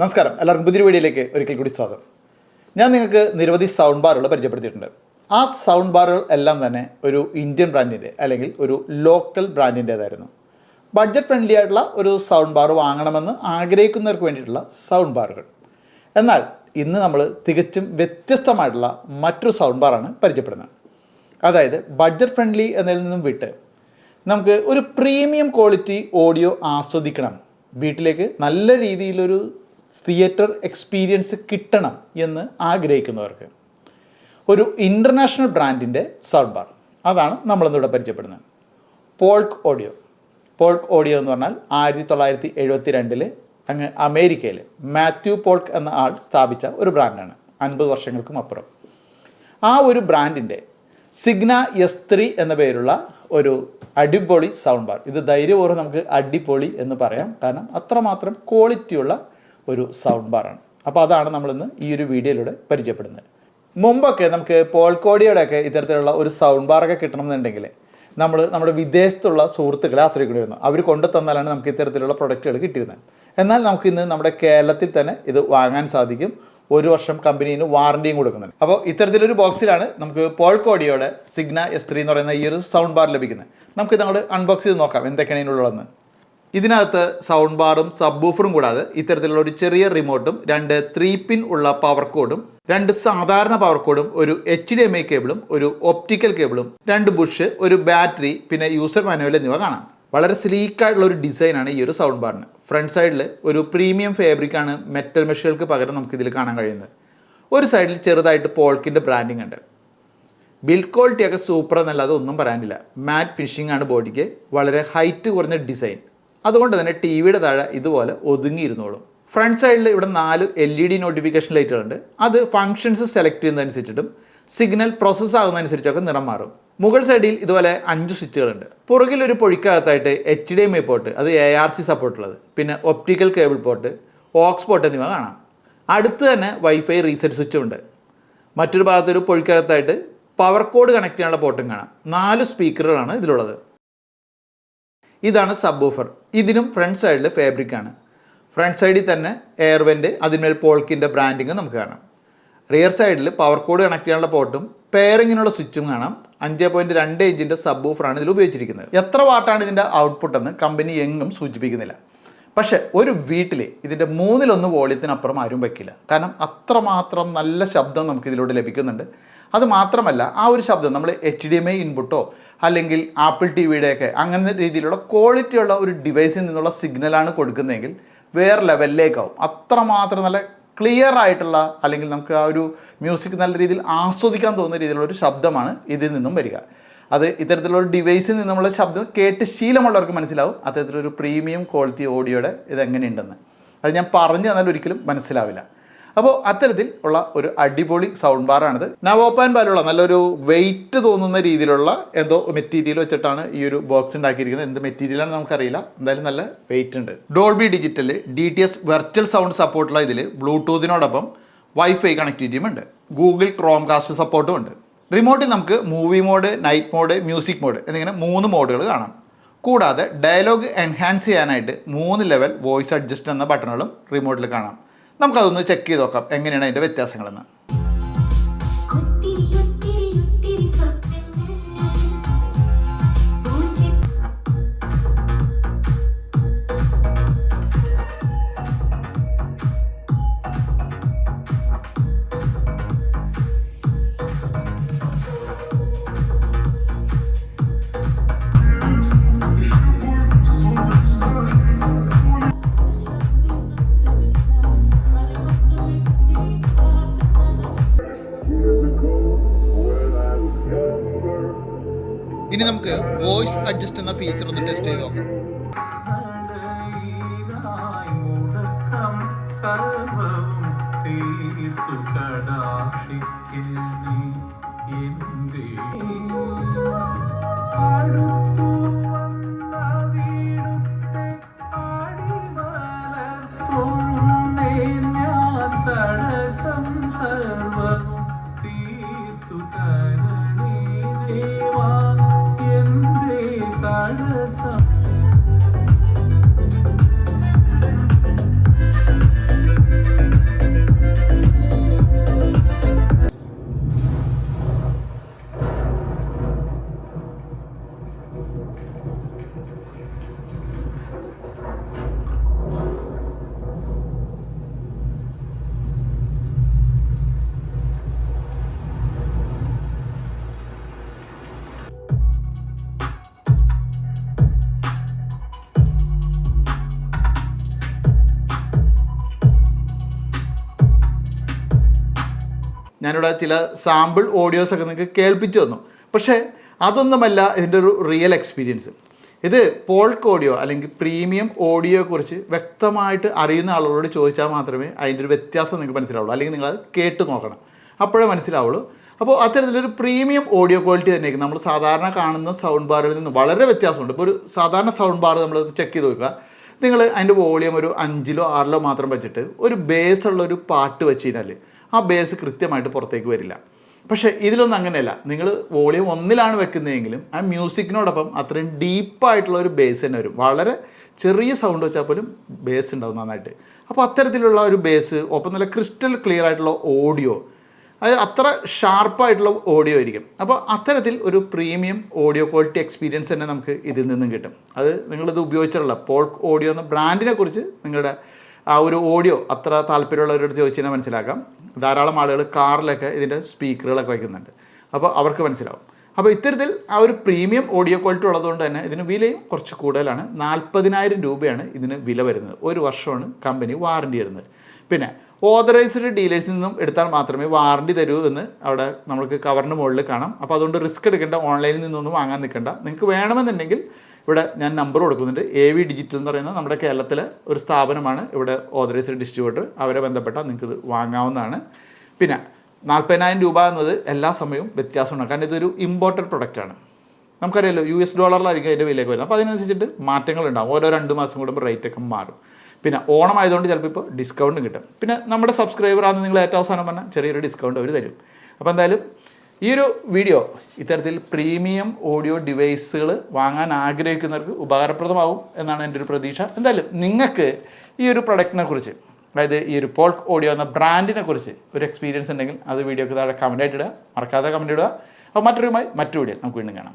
നമസ്കാരം. എല്ലാവർക്കും പുതിയ വീഡിയോയിലേക്ക് ഒരിക്കൽ കൂടി സ്വാഗതം. ഞാൻ നിങ്ങൾക്ക് നിരവധി സൗണ്ട് ബാറുകൾ പരിചയപ്പെടുത്തിയിട്ടുണ്ട്. ആ സൗണ്ട് ബാറുകൾ എല്ലാം തന്നെ ഒരു ഇന്ത്യൻ ബ്രാൻഡിന്റെ അല്ലെങ്കിൽ ഒരു ലോക്കൽ ബ്രാൻഡിന്റേതായിരുന്നു ബഡ്ജറ്റ് ഫ്രണ്ട്ലി ആയിട്ടുള്ള ഒരു സൗണ്ട് ബാർ വാങ്ങണമെന്ന് ആഗ്രഹിക്കുന്നവർക്ക് വേണ്ടിയിട്ടുള്ള സൗണ്ട് ബാറുകൾ എന്നാൽ ഇന്ന് നമ്മൾ തികച്ചും വ്യത്യസ്തമായിട്ടുള്ള മറ്റൊരു സൗണ്ട് ബാറാണ് പരിചയപ്പെടുന്നത്. അതായത് ബഡ്ജറ്റ് ഫ്രണ്ട്ലി എന്നതിൽ നിന്നും വിട്ട് നമുക്ക് ഒരു പ്രീമിയം ക്വാളിറ്റി ഓഡിയോ ആസ്വദിക്കണം. വീട്ടിലേക്ക് നല്ല രീതിയിലൊരു തിയേറ്റർ എക്സ്പീരിയൻസ് കിട്ടണം എന്ന് ആഗ്രഹിക്കുന്നവർക്ക്. ഒരു ഇന്റർനാഷണൽ ബ്രാൻഡിന്റെ സൗണ്ട് ബാർ അതാണ് നമ്മളിന്നിവിടെ പരിചയപ്പെടുന്നത്. പോൾക്ക് ഓഡിയോ പോൾക്ക് ഓഡിയോ എന്ന് പറഞ്ഞാൽ ആയിരത്തി തൊള്ളായിരത്തി എഴുപത്തി രണ്ടിൽ അങ്ങ് അമേരിക്കയിൽ മാത്യു പോൾക്ക് എന്ന ആൾ സ്ഥാപിച്ച ഒരു ബ്രാൻഡാണ് അൻപത് വർഷങ്ങൾക്കും അപ്പുറം. ആ ഒരു ബ്രാൻഡിന്റെ സിഗ്ന എസ് ത്രീ എന്ന പേരുള്ള ഒരു അടിപൊളി സൗണ്ട് ബാർ ഇത് ധൈര്യപൂർവം നമുക്ക് അടിപൊളി എന്ന് പറയാം. കാരണം അത്രമാത്രം ക്വാളിറ്റിയുള്ള ഒരു സൗണ്ട് ബാറാണ് അപ്പോൾ അതാണ് നമ്മളിന്ന് ഈ ഒരു വീഡിയോയിലൂടെ പരിചയപ്പെടുന്നത്. മുമ്പൊക്കെ നമുക്ക് പോൾക്കോടിയോടെയൊക്കെ ഇത്തരത്തിലുള്ള ഒരു സൗണ്ട് ബാറൊക്കെ കിട്ടണമെന്നുണ്ടെങ്കിൽ നമ്മൾ നമ്മുടെ വിദേശത്തുള്ള സുഹൃത്തുക്കളെ ആശ്രയിക്കേണ്ടിയിരുന്നു. അവർ കൊണ്ടു തന്നാലാണ് നമുക്ക് ഇത്തരത്തിലുള്ള പ്രൊഡക്റ്റുകൾ കിട്ടിയിരുന്നത്. എന്നാൽ നമുക്ക് ഇന്ന് നമ്മുടെ കേരളത്തിൽ തന്നെ ഇത് വാങ്ങാൻ സാധിക്കും. ഒരു വർഷം കമ്പനിന് വാറണ്ടിയും കൊടുക്കുന്നുണ്ട്. അപ്പോൾ ഇത്തരത്തിലൊരു ബോക്സിലാണ് നമുക്ക് പോൾക്കോടിയോടെ സിഗ്ന എസ് ത്രീ എന്ന് പറയുന്ന ഈ ഒരു സൗണ്ട് ബാർ ലഭിക്കുന്നത്. നമുക്ക് അങ്ങോട്ട് അൺബോക്സ് ചെയ്ത് നോക്കാം. എന്തൊക്കെയാണ് ഇതിനുള്ളതെന്ന്. ഇതിനകത്ത് സൗണ്ട് ബാറും സബ് ബൂഫറും കൂടാതെ ഇത്തരത്തിലുള്ള ഒരു ചെറിയ റിമോട്ടും രണ്ട് ത്രീ പിൻ ഉള്ള പവർ കോഡും രണ്ട് സാധാരണ പവർ കോഡും ഒരു എച്ച് ഡി എം ഐ കേബിളും ഒരു ഒപ്റ്റിക്കൽ കേബിളും രണ്ട് ബുഷ് ഒരു ബാറ്ററി പിന്നെ യൂസർ മാനുവൽ എന്നിവ കാണാം. വളരെ സ്ലീക്കായിട്ടുള്ള ഒരു ഡിസൈനാണ് ഈ ഒരു സൗണ്ട് ബാറിന് ഫ്രണ്ട് സൈഡിൽ ഒരു പ്രീമിയം ഫാബ്രിക്കാണ് മെറ്റൽ മെഷുകൾക്ക് പകരം നമുക്ക് ഇതിൽ കാണാൻ കഴിയുന്നത്. ഒരു സൈഡിൽ ചെറുതായിട്ട് പോൾക്കിന്റെ ബ്രാൻഡിങ് ഉണ്ട്. ബിൽഡ് ക്വാളിറ്റി ഒക്കെ സൂപ്പർ എന്നല്ലാതെ ഒന്നും പറയാനില്ല. മാറ്റ് ഫിനിഷിംഗ് ആണ് ബോഡിക്ക് വളരെ ഹൈറ്റ് കുറഞ്ഞ ഡിസൈൻ അതുകൊണ്ട് തന്നെ ടി വിയുടെ താഴെ ഇതുപോലെ ഒതുങ്ങിയിരുന്നോളും. ഫ്രണ്ട് സൈഡിൽ ഇവിടെ നാല് എൽ ഇ ഡി നോട്ടിഫിക്കേഷൻ ലൈറ്റുകളുണ്ട് അത് ഫങ്ഷൻസ് സെലക്ട് ചെയ്യുന്നതനുസരിച്ചിട്ടും സിഗ്നൽ പ്രോസസ്സ് ആകുന്നതനുസരിച്ചൊക്കെ നിറം മാറും. മുകൾ സൈഡിൽ ഇതുപോലെ അഞ്ച് സ്വിച്ചുകളുണ്ട്. പുറകിൽ ഒരു പൊഴിക്കകത്തായിട്ട് H D M I port അത് എ ആർ സി സപ്പോർട്ടുള്ളത് പിന്നെ optical cable port aux port എന്നിവ കാണാം. അടുത്ത് തന്നെ വൈഫൈ റീസെറ്റ് സ്വിച്ചും ഉണ്ട്. മറ്റൊരു ഭാഗത്തൊരു പൊഴിക്കകത്തായിട്ട് പവർ കോഡ് കണക്ട് ചെയ്യാനുള്ള പോർട്ടും കാണാം. നാല് സ്പീക്കറുകളാണ് ഇതിലുള്ളത്. ഇതാണ് സബ് ഓഫർ ഇതിനും ഫ്രണ്ട് സൈഡിൽ ഫാബ്രിക് ആണ്. ഫ്രണ്ട് സൈഡിൽ തന്നെ എയർവെന്റ് അതിന്മേൽ പോൾക്കിന്റെ ബ്രാൻഡിങ് നമുക്ക് കാണാം. റിയർ സൈഡിൽ പവർ കോഡ് കണക്ട് ചെയ്യാനുള്ള പോർട്ടും പെയറിങ്ങിനുള്ള സ്വിച്ചും കാണാം. അഞ്ച് പോയിന്റ് രണ്ട് ഇഞ്ചിന്റെ സബ് ഓഫറാണ് ഇതിൽ ഉപയോഗിച്ചിരിക്കുന്നത്. എത്ര വാട്ടാണ് ഇതിന്റെ ഔട്ട്പുട്ട് എന്ന് കമ്പനി എങ്ങും സൂചിപ്പിക്കുന്നില്ല. പക്ഷേ ഒരു വീട്ടിൽ ഇതിന്റെ മൂന്നിലൊന്ന് വോളിയത്തിനപ്പുറം ആരും വയ്ക്കില്ല കാരണം അത്രമാത്രം നല്ല ശബ്ദം നമുക്ക് ഇതിലൂടെ ലഭിക്കുന്നുണ്ട്. അത് മാത്രമല്ല ആ ഒരു ശബ്ദം നമ്മൾ എച്ച് ഡി എം ഐ ഇൻപുട്ടോ അല്ലെങ്കിൽ ആപ്പിൾ ടി വിയുടെയൊക്കെ അങ്ങനെ രീതിയിലുള്ള ക്വാളിറ്റിയുള്ള ഒരു ഡിവൈസിൽ നിന്നുള്ള സിഗ്നലാണ് കൊടുക്കുന്നതെങ്കിൽ വേറെ ലെവലിലേക്കാവും. അത്രമാത്രം നല്ല ക്ലിയർ ആയിട്ടുള്ള അല്ലെങ്കിൽ നമുക്ക് ആ ഒരു മ്യൂസിക് നല്ല രീതിയിൽ ആസ്വദിക്കാൻ തോന്നുന്ന രീതിയിലുള്ള ഒരു ശബ്ദമാണ് ഇതിൽ നിന്നും വരിക. അത് ഇത്തരത്തിലുള്ള ഒരു ഡിവൈസിൽ നിന്നുള്ള ശബ്ദം കേട്ട് ശീലമുള്ളവർക്ക് മനസ്സിലാവും അത്തരത്തിലൊരു പ്രീമിയം ക്വാളിറ്റി ഓഡിയോയുടെ ഇതെങ്ങനെയുണ്ടെന്ന്. അത് ഞാൻ പറഞ്ഞു തന്നാൽ ഒരിക്കലും മനസ്സിലാവില്ല. അപ്പോൾ അത്തരത്തിൽ ഉള്ള ഒരു അടിപൊളി സൗണ്ട് ബാറാണിത് നവോപ്പാൻ പാലുള്ള നല്ലൊരു വെയിറ്റ് തോന്നുന്ന രീതിയിലുള്ള എന്തോ മെറ്റീരിയൽ വെച്ചിട്ടാണ് ഈ ഒരു ബോക്സ് ഉണ്ടാക്കിയിരിക്കുന്നത്. എന്ത് മെറ്റീരിയലാണെന്ന് നമുക്കറിയില്ല. എന്തായാലും നല്ല വെയിറ്റ് ഉണ്ട്. Dolby digital D T S virtual sound സപ്പോർട്ടുള്ള ഇതിൽ ബ്ലൂടൂത്തിനോടൊപ്പം വൈഫൈ കണക്ടിവിറ്റിയും ഉണ്ട്. ഗൂഗിൾ ക്രോം കാസ്റ്റ് സപ്പോർട്ടും ഉണ്ട് റിമോട്ടിൽ നമുക്ക് movie mode night mode music mode എന്നിങ്ങനെ മൂന്ന് മോഡുകൾ കാണാം. കൂടാതെ ഡയലോഗ് എൻഹാൻസ് ചെയ്യാനായിട്ട് മൂന്ന് ലെവൽ വോയിസ് അഡ്ജസ്റ്റ് എന്ന ബട്ടണുകളും റിമോട്ടിൽ കാണാം. നമുക്കതൊന്ന് ചെക്ക് ചെയ്ത് നോക്കാം. എങ്ങനെയാണ് അതിന്റെ വ്യത്യാസങ്ങളെന്ന്. ഇനി നമുക്ക് വോയിസ് അഡ്ജസ്റ്റ് എന്ന ഫീച്ചർ ഒന്ന് ടെസ്റ്റ് ചെയ്ത് നോക്കാം. അടുത്തു ഞാനിവിടെ ചില സാമ്പിൾ ഓഡിയോസ് ഒക്കെ നിങ്ങൾക്ക് കേൾപ്പിച്ചു തന്നു. പക്ഷേ അതൊന്നുമല്ല ഇതിന്റെ ഒരു റിയൽ എക്സ്പീരിയൻസ് ഇത് പോൾക്ക് ഓഡിയോ അല്ലെങ്കിൽ പ്രീമിയം ഓഡിയോയെക്കുറിച്ച് വ്യക്തമായിട്ട് അറിയുന്ന ആളുകളോട് ചോദിച്ചാൽ മാത്രമേ അതിന്റെ ഒരു വ്യത്യാസം നിങ്ങൾക്ക് മനസ്സിലാവുള്ളൂ. അല്ലെങ്കിൽ നിങ്ങളത് കേട്ട് നോക്കണം. അപ്പോഴേ മനസ്സിലാവുള്ളൂ. അപ്പോൾ അത്തരത്തിലൊരു പ്രീമിയം ഓഡിയോ ക്വാളിറ്റി തന്നെയായിരിക്കും. നമ്മൾ സാധാരണ കാണുന്ന സൗണ്ട് ബാറിൽ നിന്ന് വളരെ വ്യത്യാസമുണ്ട്. ഇപ്പോൾ ഒരു സാധാരണ സൗണ്ട് ബാർ നമ്മൾ ചെക്ക് ചെയ്ത് നോക്കുക. നിങ്ങൾ അതിന്റെ വോളിയം ഒരു അഞ്ചിലോ ആറിലോ മാത്രം വെച്ചിട്ട് ഒരു ബേസ് ഉള്ള ഒരു പാട്ട് വെച്ച് കഴിഞ്ഞാൽ ആ ബേസ് കൃത്യമായിട്ട് പുറത്തേക്ക് വരില്ല. പക്ഷേ ഇതിലൊന്നും അങ്ങനെയല്ല. നിങ്ങൾ വോളിയം ഒന്നിലാണ് വെക്കുന്നതെങ്കിലും ആ മ്യൂസിക്കിനോടൊപ്പം അത്രയും ഡീപ്പായിട്ടുള്ള ഒരു ബേസ് തന്നെ വരും. വളരെ ചെറിയ സൗണ്ട് വെച്ചാൽ പോലും ബേസ് ഉണ്ടാവും നന്നായിട്ട്. അപ്പോൾ അത്തരത്തിലുള്ള ഒരു ബേസ് ഒപ്പം നല്ല ക്രിസ്റ്റൽ ക്ലിയർ ആയിട്ടുള്ള ഓഡിയോ അത് അത്ര ഷാർപ്പായിട്ടുള്ള ഓഡിയോ ആയിരിക്കും. അപ്പോൾ അത്തരത്തിൽ ഒരു പ്രീമിയം ഓഡിയോ ക്വാളിറ്റി എക്സ്പീരിയൻസ് തന്നെ നമുക്ക് ഇതിൽ നിന്നും കിട്ടും. അത് നിങ്ങളിത് ഉപയോഗിച്ചിട്ടുള്ള പോൾ ഓഡിയോ എന്ന ബ്രാൻഡിനെ കുറിച്ച് നിങ്ങളുടെ ആ ഒരു ഓഡിയോ അത്ര താല്പര്യമുള്ളവരോട് ചോദിച്ചു കഴിഞ്ഞാൽ മനസ്സിലാക്കാം. ധാരാളം ആളുകൾ കാറിലൊക്കെ ഇതിന്റെ സ്പീക്കറുകളൊക്കെ വയ്ക്കുന്നുണ്ട്. അപ്പോൾ അവർക്ക് മനസ്സിലാവും. അപ്പോൾ ഇത്തരത്തിൽ ആ ഒരു പ്രീമിയം ഓഡിയോ ക്വാളിറ്റി ഉള്ളതുകൊണ്ട് തന്നെ ഇതിന് വിലയും കുറച്ച് കൂടുതലാണ്. നാൽപ്പതിനായിരം രൂപയാണ് ഇതിന് വില വരുന്നത്. ഒരു വർഷമാണ് കമ്പനി വാറണ്ടി തരുന്നത്. പിന്നെ ഓതറൈസ്ഡ് ഡീലേഴ്സിൽ നിന്നും എടുത്താൽ മാത്രമേ വാറണ്ടി തരൂ എന്ന് അവിടെ നമുക്ക് കവറിന് മുകളിൽ കാണാം. അപ്പോൾ അതുകൊണ്ട് റിസ്ക് എടുക്കേണ്ട ഓൺലൈനിൽ നിന്നൊന്നും വാങ്ങാൻ നിൽക്കേണ്ട. നിങ്ങൾക്ക് വേണമെന്നുണ്ടെങ്കിൽ ഇവിടെ ഞാൻ നമ്പർ കൊടുക്കുന്നുണ്ട്. എ വി ഡിജിറ്റൽ എന്ന് പറയുന്ന നമ്മുടെ കേരളത്തിലെ ഒരു സ്ഥാപനമാണ് ഇവിടെ ഓതറൈസ്ഡ് ഡിസ്ട്രിബ്യൂട്ടർ അവരെ ബന്ധപ്പെട്ടാൽ നിങ്ങൾക്ക് ഇത് വാങ്ങാവുന്നതാണ്. പിന്നെ നാൽപ്പതിനായിരം രൂപ എന്നത് എല്ലാ സമയവും വ്യത്യാസമുണ്ടാകും കാരണം ഇതൊരു ഇമ്പോർട്ടഡ് പ്രൊഡക്റ്റാണ് നമുക്കറിയാലോ യു എസ് ഡോളറിലായിരിക്കും അതിന്റെ വിലയൊക്കെ വരുന്നത്. അപ്പോൾ അതിനനുസരിച്ചിട്ട് മാറ്റങ്ങൾ ഉണ്ടാവും. ഓരോ രണ്ട് മാസം കൂടുമ്പോൾ റേറ്റ് ഒക്കെ മാറും. പിന്നെ ഓണം ആയതുകൊണ്ട് ചിലപ്പോൾ ഇപ്പോൾ ഡിസ്കൗണ്ടും കിട്ടും. പിന്നെ നമ്മുടെ സബ്സ്ക്രൈബർ ആണെന്ന് നിങ്ങൾ ഏറ്റവും അവസാനം പറഞ്ഞാൽ ചെറിയൊരു ഡിസ്കൗണ്ട് അവർ തരും. അപ്പോൾ എന്തായാലും ഈ ഒരു വീഡിയോ ഇത്തരത്തിൽ പ്രീമിയം ഓഡിയോ ഡിവൈസുകൾ വാങ്ങാൻ ആഗ്രഹിക്കുന്നവർക്ക് ഉപകാരപ്രദമാവും എന്നാണ് എന്റെ ഒരു പ്രതീക്ഷ. എന്തായാലും നിങ്ങൾക്ക് ഈ ഒരു പ്രൊഡക്റ്റിനെ കുറിച്ച് അതായത് ഈ ഒരു പോൾക്ക് ഓഡിയോ എന്ന ബ്രാൻഡിനെ കുറിച്ച് ഒരു എക്സ്പീരിയൻസ് ഉണ്ടെങ്കിൽ അത് വീഡിയോക്ക് താഴെ കമന്റ് ആയിട്ട് ഇടുക. മറക്കാതെ കമന്റ് ഇടുക. അപ്പോൾ മറ്റൊരുമായി മറ്റു വീഡിയോ നമുക്ക് വീണ്ടും കാണാം.